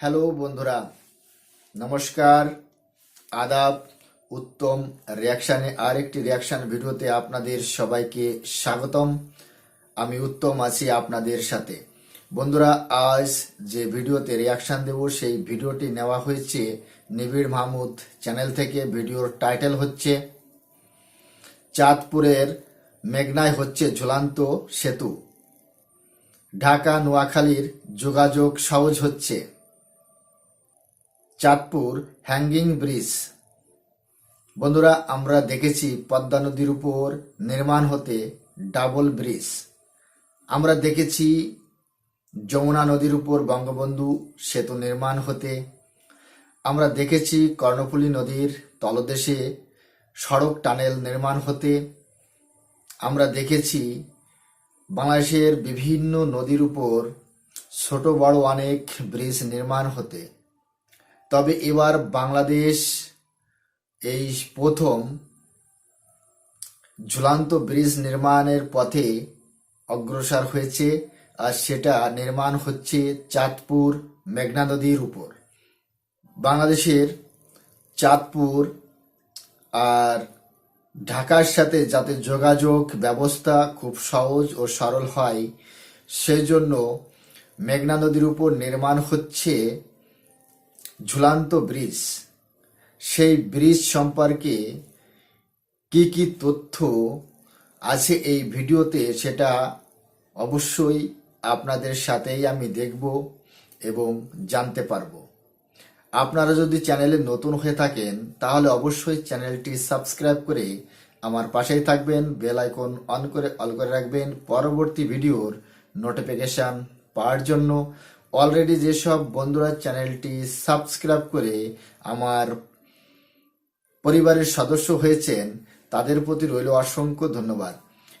Hello বন্ধুরা, নমস্কার, আদাব, উত্তম রিয়াকশানে আরেকটি রিয়াকশান ভিডিওতে আপনাদের সবাইকে স্বাগতম। আমি উত্তম আছি আপনাদের সাথে। বন্ধুরা, আজ যে ভিডিওতে রিয়াকশান দেব, সেই ভিডিওটি নেওয়া হয়েছে নিবিড় মাহমুদ চ্যানেল থেকে। ভিডিওর টাইটেল হচ্ছে চাঁদপুরের মেঘনায় হচ্ছে ঝুলান্ত সেতু। ঢাকা নোয়াখালীর যোগাযোগ সহজ হচ্ছে। চাঁদপুর হ্যাঙ্গিং ব্রিজ বন্ধুরা, আমরা দেখেছি পদ্মা নদীর উপর নির্মাণ হতে ডাবল ব্রিজ আমরা দেখেছি যমুনা নদীর উপর বঙ্গবন্ধু সেতু নির্মাণ হতে। আমরা দেখেছি কর্ণফুলী নদীর তলদেশে সড়ক টানেল নির্মাণ হতে। আমরা দেখেছি বাংলাদেশের বিভিন্ন নদীর উপর ছোট বড় অনেক ব্রিজ নির্মাণ হতে। তবে এবার বাংলাদেশ এই প্রথম ঝুলান্ত ব্রিজ নির্মাণের পথে অগ্রসর হয়েছে আর সেটা নির্মাণ হচ্ছে চাঁদপুর মেঘনা নদীর উপর। বাংলাদেশের চাঁদপুর আর ঢাকার সাথে যাতে যোগাযোগ ব্যবস্থা খুব সহজ ও সরল হয় সেই জন্য মেঘনা নদীর উপর নির্মাণ হচ্ছে ঝুলান্ত ব্রিজ। সেই ব্রিজ সম্পর্কে কি কি তথ্য আছে এই ভিডিওতে সেটা অবশ্যই আপনাদের সাথেই আমি দেখব এবং জানতে পারব। আপনারা যদি চ্যানেলে নতুন হয়ে থাকেন, তাহলে অবশ্যই চ্যানেলটি সাবস্ক্রাইব করে আমার পাশেই থাকবেন, বেল আইকন অন করে অল করে রাখবেন। পরবর্তী ভিডিওর নোটিফিকেশন পাওয়ার জন্য অলরেডি যেসব বন্ধুরা চ্যানেলটি সাবস্ক্রাইব করে আমার পরিবারের সদস্য হয়েছেন, তাদের প্রতি রইল অসংখ্য ধন্যবাদ।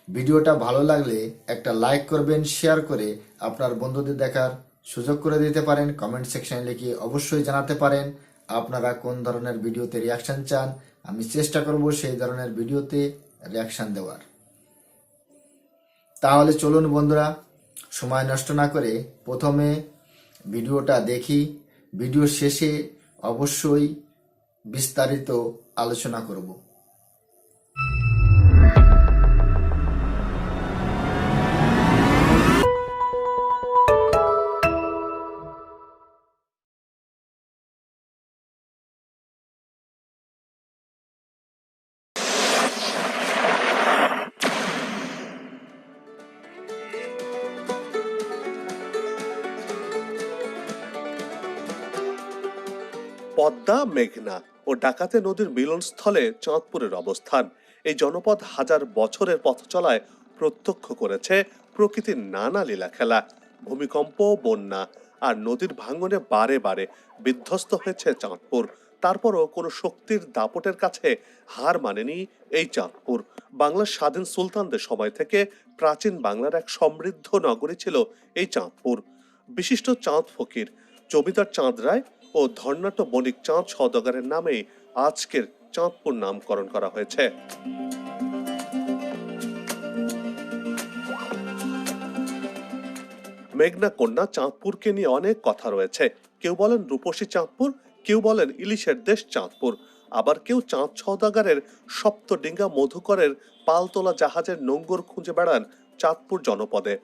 ভিডিওটা ভালো লাগলে একটা লাইক করবেন, শেয়ার করে আপনার বন্ধুদের দেখার সুযোগ করে দিতে পারেন, কমেন্ট সেকশনে লিখে অবশ্যই জানাতে পারেন, আপনারা কোন ধরনের ভিডিওতে রিয়াকশন চান, আমি চেষ্টা করব সেই ধরনের ভিডিওতে রিয়াকশন দেওয়ার। তাহলে চলুন বন্ধুরা, সময় নষ্ট না করে প্রথমে ভিডিওটা দেখি। ভিডিও শেষে অবশ্যই বিস্তারিত আলোচনা করব। পদ্মা, মেঘনা ও ডাকাতে নদীর মিলনস্থলে চাঁদপুরের অবস্থান। এই জনপদ হাজার বছরের পথ চলায় প্রত্যক্ষ করেছে প্রকৃতির নানা লীলা খেলা ভূমিকম্প, বন্যা আর নদীর ভাঙনে বারে বারে বিধ্বস্ত হয়েছে চাঁদপুর। তারপরও কোনো শক্তির দাপটের কাছে হার মানেনি এই চাঁদপুর। বাংলার স্বাধীন সুলতানদের সময় থেকে প্রাচীন বাংলার এক সমৃদ্ধ নগরী ছিল এই চাঁদপুর। বিশিষ্ট চাঁদ ফকির, জমিদার চাঁদ রায় ও ধর্নাট্য বণিক চাঁদ সওদাগরের নামে আজকের চাঁদপুর নামকরণ করা হয়েছে। মেঘনা কন্যা চাঁদপুরকে নিয়ে অনেক কথা রয়েছে। কেউ বলেন রূপসী চাঁদপুর, কেউ বলেন ইলিশের দেশ চাঁদপুর। আবার কেউ চাঁদ সওদাগারের সপ্তডিঙ্গা মধুকরের পালতোলা জাহাজের নোঙ্গর খুঁজে বেড়ান চাঁদপুর জনপদে।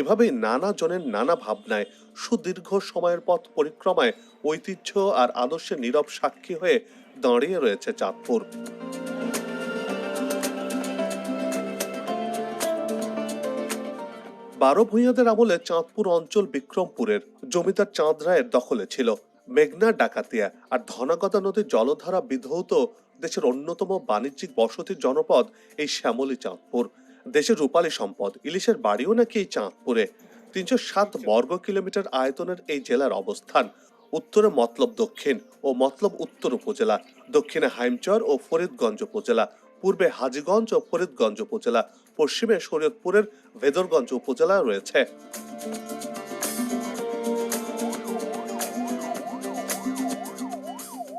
এভাবেই নানা জনের নানা ভাবনায়, সুদীর্ঘ সময়ের পথ পরিক্রমায় ঐতিহ্য আর আদর্শের নীরব সাক্ষী হয়ে দাঁড়িয়ে রয়েছে চাঁদপুর। বারো ভূঁইয়াদের আমলে চাঁদপুর অঞ্চল বিক্রমপুরের জমিদার চাঁদ রায়ের দখলে ছিল। মেঘনা, ডাকাতিয়া আর ধনাগদা নদীর জলধারা বিধৌত দেশের অন্যতম বাণিজ্যিক বসতির জনপদ এই শ্যামলী চাঁদপুর। দেশের রূপালী সম্পদ, ইলিশের বাড়িও নাকি এই চাঁদপুরে। তিনশো সাত বর্গ কিলোমিটার আয়তনের এই জেলার অবস্থান উত্তরে মতলব দক্ষিণ ও মতলব উত্তর উপজেলা, দক্ষিণে হাইমচর ও ফরিদগঞ্জ উপজেলা, পূর্বে হাজীগঞ্জ ও ফরিদগঞ্জ উপজেলা, পশ্চিমে শরীয়তপুরের ভেদরগঞ্জ উপজেলা রয়েছে।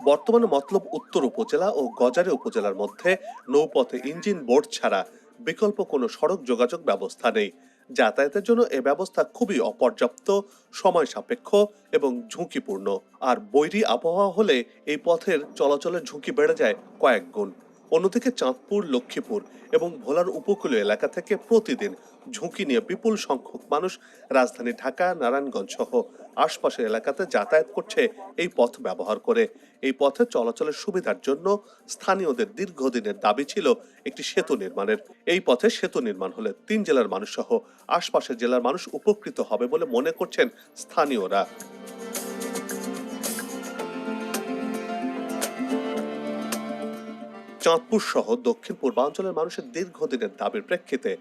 বর্তমানে মতলব উত্তর উপজেলা ও গজারে উপজেলার মধ্যে নৌপথে ইঞ্জিন বোর্ড ছাড়া বিকল্প কোনো সড়ক যোগাযোগ ব্যবস্থা নেই। যাতায়াতের জন্য এ ব্যবস্থা খুবই অপর্যাপ্ত সময় সাপেক্ষ এবং ঝুঁকিপূর্ণ। আর বৈরী আবহাওয়া হলে এই পথের চলাচলের ঝুঁকি বেড়ে যায় কয়েক গুণ। অন্যদিকে চাঁদপুর, লক্ষ্মীপুর এবং ভোলার উপকূলীয় এলাকা থেকে প্রতিদিন ঝুঁকি নিয়ে বিপুল সংখ্যক মানুষ রাজধানী ঢাকা, নারায়ণগঞ্জ সহ আশপাশের এলাকাতে যাতায়াত করছে এই পথ ব্যবহার করে। এই পথে চলাচলের সুবিধার জন্য স্থানীয়দের দীর্ঘদিনের দাবি ছিল একটি সেতু নির্মাণের। এই পথে সেতু নির্মাণ হলে তিন জেলার মানুষ সহ আশপাশের জেলার মানুষ উপকৃত হবে বলে মনে করছেন স্থানীয়রা। চাঁদপুর সহ দক্ষিণ পূর্বাঞ্চলের মানুষের দীর্ঘদিনের দাবির প্রেক্ষিতে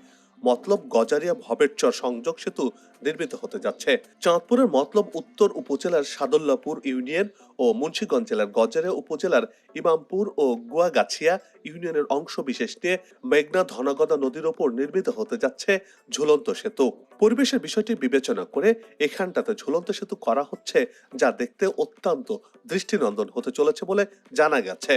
মতলব গজারিয়া ভবেরচর সংযোগ সেতু নির্মিত হতে যাচ্ছে। চাঁদপুরের মতলব উত্তর উপজেলার সাদুল্লাপুর ইউনিয়ন ও মুন্সীগঞ্জ জেলার গজারিয়া উপজেলার ইমামপুর ও গুয়াগাছিয়া ইউনিয়নের অংশ বিশেষ নিয়ে মেঘনা ধনগদা নদীর ওপর নির্মিত হতে যাচ্ছে ঝুলন্ত সেতু। পরিবেশের বিষয়টি বিবেচনা করে এখানটাতে ঝুলন্ত সেতু করা হচ্ছে যা দেখতে অত্যন্ত দৃষ্টিনন্দন হতে চলেছে বলে জানা গেছে।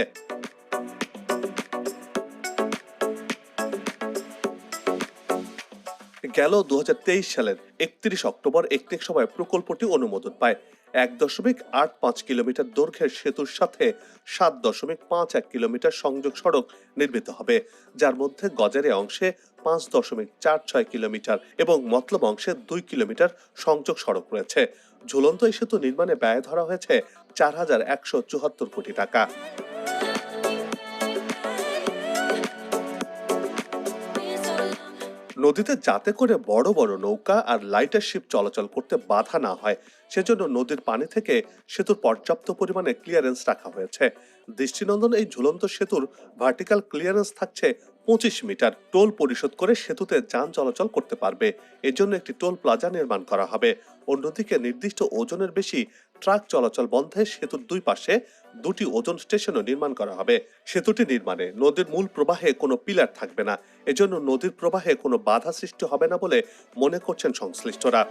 গেল দু হাজার তেইশ সালের একত্রিশ অক্টোবর একটিক সময় প্রকল্পটি অনুমোদন পায়। এক দশমিক আট পাঁচ কিলোমিটার দৈর্ঘ্যের সেতুর সাথে সাত দশমিক পাঁচ এক কিলোমিটার সংযোগ সড়ক নির্মিত হবে, যার মধ্যে গজারে অংশে পাঁচ দশমিক চার ছয় কিলোমিটার এবং মতলব অংশে দুই কিলোমিটার সংযোগ সড়ক রয়েছে। ঝুলন্ত এই সেতু নির্মাণে ব্যয় ধরা হয়েছে চার হাজার একশো চুয়াত্তর কোটি টাকা। নদীতে যাতে করে বড় বড় নৌকা আর লাইটার শিপ চলাচল করতে বাধা না হয়, সেজন্য নদীর পানি থেকে সেতুর পর্যাপ্ত পরিমাণে ক্লিয়ারেন্স রাখা হয়েছে। দৃষ্টিনন্দন এই ঝুলন্ত সেতুর ভার্টিক্যাল ক্লিয়ারেন্স থাকছে পঁচিশ মিটার। টোল পরিশোধ করে সেতুতে যান চলাচল করতে পারবে। এজন্য একটি টোল প্লাজা নির্মাণ করা হবে। অন্যদিকে নির্দিষ্ট ওজনের বেশি ট্রাক চলাচল বন্ধে সেতুর দুই পাশে দুটি ওজন স্টেশনও নির্মাণ করা হবে। সেতুটি নির্মাণে নদীর মূল প্রবাহে কোনো পিলার থাকবে না। এজন্য নদীর প্রবাহে কোনো বাধা সৃষ্টি হবে না বলে মনে করছেন সংশ্লিষ্টরা।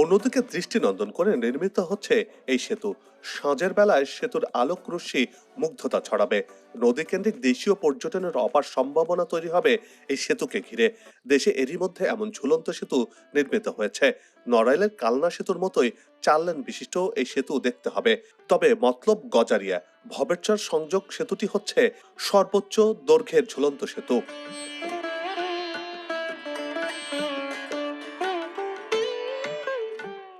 অন্যদিকে দৃষ্টিনন্দন করে নির্মিত হচ্ছে এই সেতু। সাঁঝের বেলায় সেতুর আলোক রশ্মি মুগ্ধতা ছড়াবে। নদী কেন্দ্রিক দেশীয় পর্যটনের অপার সম্ভাবনা তৈরি হবে এই সেতুকে ঘিরে। দেশে এরই মধ্যে এমন ঝুলন্ত সেতু নির্মিত হয়েছে। নড়াইলের কালনা সেতুর মতোই চার লেন বিশিষ্ট এই সেতু দেখতে হবে। তবে মতলব গজারিয়া। ভবেরচর সংযোগ সেতুটি হচ্ছে সর্বোচ্চ দৈর্ঘ্যের ঝুলন্ত সেতু।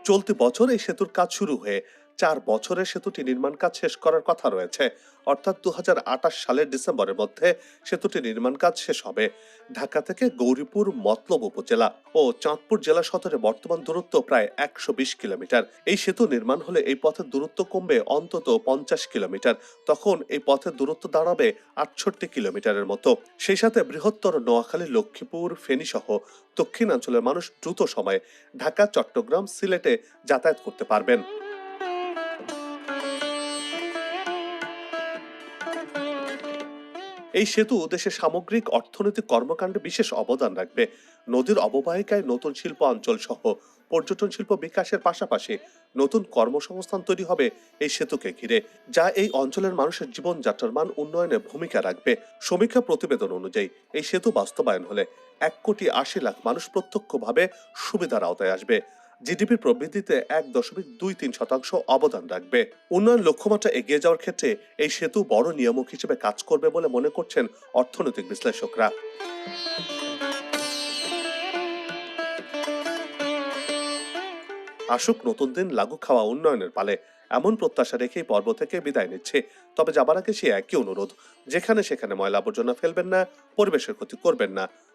চলতি বছর এই সেতুর কাজ শুরু হয়ে চার বছরে সেতুটি নির্মাণ কাজ শেষ করার কথা রয়েছে। অর্থাৎ দু হাজার আঠাশ সালের ডিসেম্বরের মধ্যে সেতুটি নির্মাণ কাজ শেষ হবে। ঢাকা থেকে গৌরীপুর, মতলব উপজেলা ও চাঁদপুর জেলা সদরে বর্তমান দূরত্ব প্রায় একশো কিলোমিটার। এই সেতু নির্মাণ হলে এই পথের দূরত্ব কমবে অন্তত পঞ্চাশ কিলোমিটার। তখন এই পথের দূরত্ব দাঁড়াবে আটষট্টি কিলোমিটারের মতো। সেই সাথে বৃহত্তর নোয়াখালী, লক্ষ্মীপুর ফেনী সহ দক্ষিণাঞ্চলের মানুষ দ্রুত সময়ে ঢাকা, চট্টগ্রাম, সিলেটে যাতায়াত করতে পারবেন। এই সেতু দেশের সামগ্রিক অর্থনৈতিক কর্মকাণ্ডে বিশেষ অবদান রাখবে। নদীর অববাহিকায় নতুন শিল্প অঞ্চল সহ পর্যটন শিল্প বিকাশের পাশাপাশি নতুন কর্মসংস্থান তৈরি হবে এই সেতুকে ঘিরে, যা এই অঞ্চলের মানুষের জীবনযাত্রার মান উন্নয়নে ভূমিকা রাখবে। সমীক্ষা প্রতিবেদন অনুযায়ী, এই সেতু বাস্তবায়ন হলে এক কোটি আশি লাখ মানুষ প্রত্যক্ষভাবে সুবিধার আওতায় আসবে। জিডিপির প্রবৃদ্ধিতে এক দশমিক দুই তিন শতাংশ অবদান রাখবে। উন্নয়ন লক্ষ্যমাত্রা এগিয়ে যাওয়ার ক্ষেত্রে এই সেতু বড় নিয়ামক হিসেবে কাজ করবে বলে মনে করছেন অর্থনৈতিক বিশ্লেষকরা। আসুক, নতুন দিন লাগু খাওয়া উন্নয়নের পালে। এমন প্রত্যাশা রেখেই পর্ব থেকে বিদায় নিচ্ছে। তবে যাবার আগে সে একই অনুরোধ। যেখানে সেখানে ময়লা আবর্জনা ফেলবেন না, পরিবেশের ক্ষতি করবেন না।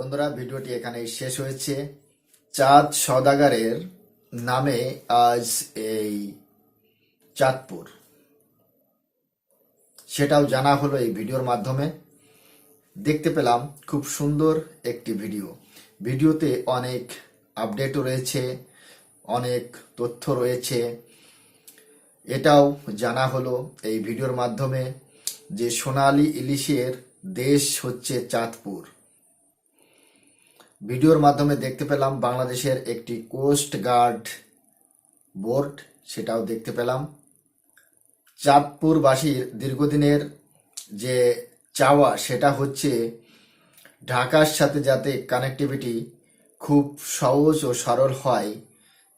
বন্ধুরা, ভিডিওটি এখানেই শেষ হয়েছে। চাঁদ সদাগারের নামে আজ এই চাঁদপুর। সেটাও জানা হলো এই ভিডিওর মাধ্যমে। দেখতে পেলাম খুব সুন্দর একটি ভিডিও। ভিডিওতে অনেক আপডেটও রয়েছে, অনেক তথ্য রয়েছে। এটাও জানা হলো এই ভিডিওর মাধ্যমে যে সোনালী ইলিশের দেশ হচ্ছে চাঁদপুর। ভিডিওর মাধ্যমে দেখতে পেলাম বাংলাদেশের একটি কোস্ট গার্ড বোর্ড, সেটাও দেখতে পেলাম। চাঁদপুরবাসীর দীর্ঘদিনের যে চাওয়া, সেটা হচ্ছে ঢাকার সাথে যাতে কানেক্টিভিটি খুব সহজ ও সরল হয়,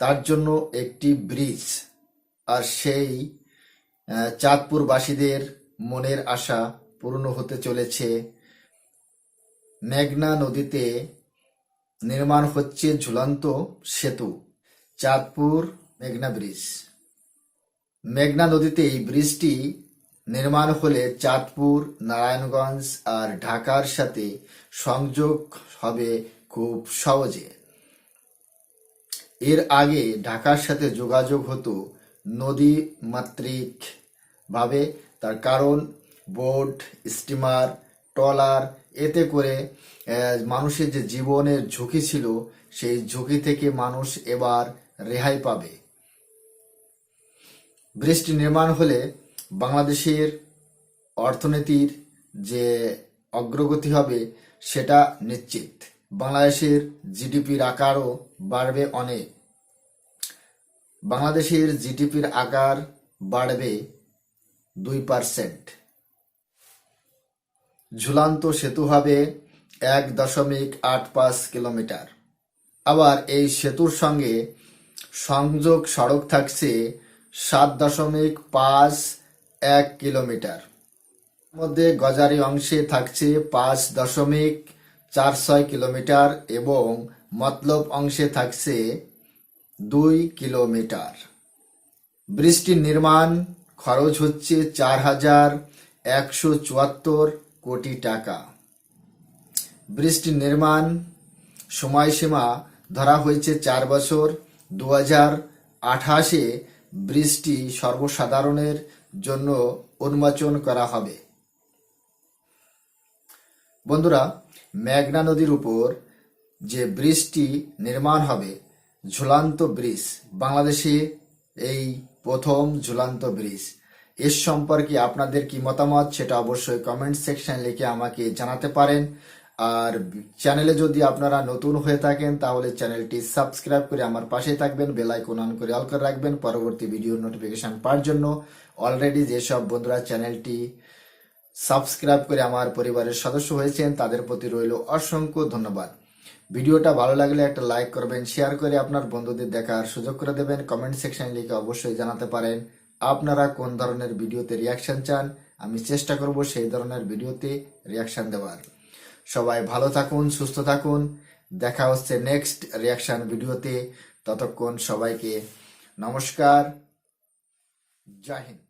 তার জন্য একটি ব্রিজ। আর সেই চাঁদপুরবাসীদের মনের আশা পূর্ণ হতে চলেছে। মেঘনা নদীতে নির্মাণ হচ্ছে ঝুলন্ত সেতু, চাঁদপুর মেঘনা ব্রিজ। মেঘনা নদীতে এই ব্রিজটি নির্মাণ হলে চাঁদপুর, নারায়ণগঞ্জ আর ঢাকার সাথে সংযোগ হবে খুব সহজে। এর আগে ঢাকার সাথে যোগাযোগ হতো নদী মাতৃক ভাবে, তার কারণ বোট, স্টিমার, ট্রলার, এতে করে মানুষের যে জীবনের ঝুঁকি ছিল, সেই ঝুঁকি থেকে মানুষ এবার রেহাই পাবে। ব্রিজটি নির্মাণ হলে বাংলাদেশের অর্থনীতির যে অগ্রগতি হবে, সেটা নিশ্চিত। বাংলাদেশের জিডিপির আকারও বাড়বে অনেক। বাংলাদেশের জিডিপির আকার বাড়বে দুই পার্সেন্ট ঝুলান্ত সেতু হবে এক দশমিক আট পাঁচ কিলোমিটার। আবার এই সেতুর সঙ্গে সংযোগ সড়ক থাকছে সাত দশমিক পাঁচ এক কিলোমিটার। মধ্যে গজারি অংশে থাকছে পাঁচ দশমিক চার ছয় কিলোমিটার এবং মতলব অংশে থাকছে দুই কিলোমিটার। ব্রিজটির নির্মাণ খরচ হচ্ছে চার হাজার একশো চুয়াত্তর কোটি টাকা। ব্রিজটির নির্মাণ সময়সীমা ধরা হয়েছে চার বছর। দু হাজার আঠাশে ব্রিজটি সর্বসাধারণের জন্য উন্মোচন করা হবে। বন্ধুরা, মেঘনা নদীর উপর যে ব্রিজটি নির্মাণ হবে, ঝুলান্ত ব্রিজ, বাংলাদেশে এই প্রথম ঝুলান্ত ব্রিজ। এর সম্পর্কে আপনাদের কি মতামত সেটা অবশ্যই কমেন্ট সেকশন লিখে আমাকে জানাতে পারেন। আর চ্যানেলে যদি আপনারা নতুন হয়ে থাকেন, তাহলে চ্যানেলটি সাবস্ক্রাইব করে আমার পাশে থাকবেন, বেল আইকন অন করে অল করে রাখবেন পরবর্তী ভিডিও নোটিফিকেশন পাওয়ার জন্য। অলরেডি যেসব বন্ধুরা চ্যানেলটি সাবস্ক্রাইব করে আমার পরিবারের সদস্য হয়েছেন, তাদের প্রতি রইল অসংখ্য ধন্যবাদ। ভিডিওটা ভালো লাগলে একটা লাইক করবেন, শেয়ার করে আপনার বন্ধুদের দেখার সুযোগ করে দেবেন। কমেন্ট সেকশনে লিখে অবশ্যই জানাতে পারেন, আপনারা কোন ধরনের ভিডিওতে রিয়াকশন চান? আমি চেষ্টা করব সেই ধরনের ভিডিওতে রিয়াকশন দেওয়ার। সবাই ভালো থাকুন, সুস্থ থাকুন। দেখা হচ্ছে নেক্সট রিয়াকশন ভিডিওতে। ততক্ষণ সবাইকে নমস্কার। জয় হিন্দ।